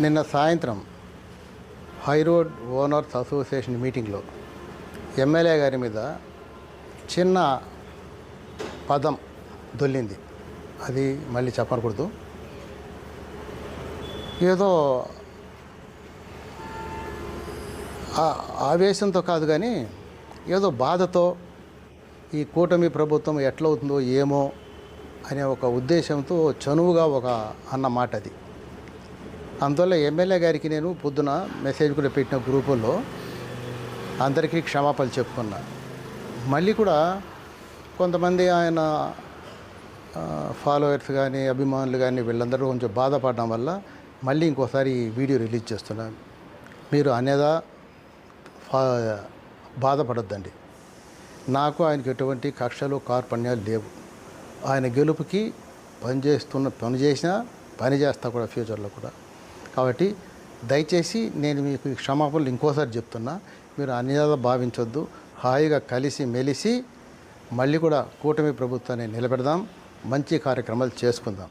నిన్న సాయంత్రం high road owners association మీటింగ్లో ఎమ్మెల్యే గారి మీద చిన్న పదం దొల్లింది. అది మళ్ళీ చెప్పకూడదు. ఏదో ఆ- ఆవేశంతో కాదు కానీ ఏదో బాధతో ఈ కూటమి ప్రభుత్వం ఎట్లవుతుందో ఏమో అనే ఒక ఉద్దేశంతో చనువుగా ఒక అన్న మాట అది అందువల్ల ఎమ్మెల్యే గారికి నేను పొద్దున మెసేజ్ కూడా పెట్టిన గ్రూపుల్లో అందరికీ క్షమాపణలు చెప్పుకున్నా. మళ్ళీ కూడా కొంతమంది ఆయన ఫాలోవర్స్ కానీ అభిమానులు కానీ వీళ్ళందరూ కొంచెం బాధపడడం వల్ల మళ్ళీ ఇంకోసారి వీడియో రిలీజ్ చేస్తున్నాను మీరు అనేదా ఫా- నాకు ఆయనకు ఎటువంటి కక్షలు కార్పణ్యాలు లేవు. ఆయన గెలుపుకి పని చేస్తున్న పని చేసినా పని చేస్తా కూడా ఫ్యూచర్లో కూడా. కాబట్టి దయచేసి నేను మీకు ఈ క్షమాపణలు ఇంకోసారి చెప్తున్నా మీరు అన్యాద భావించొద్దు హాయిగా కలిసి మెలిసి మళ్ళీ కూడా కూటమి ప్రభుత్వాన్ని నిలబెడదాం మంచి కార్యక్రమాలు చేసుకుందాం.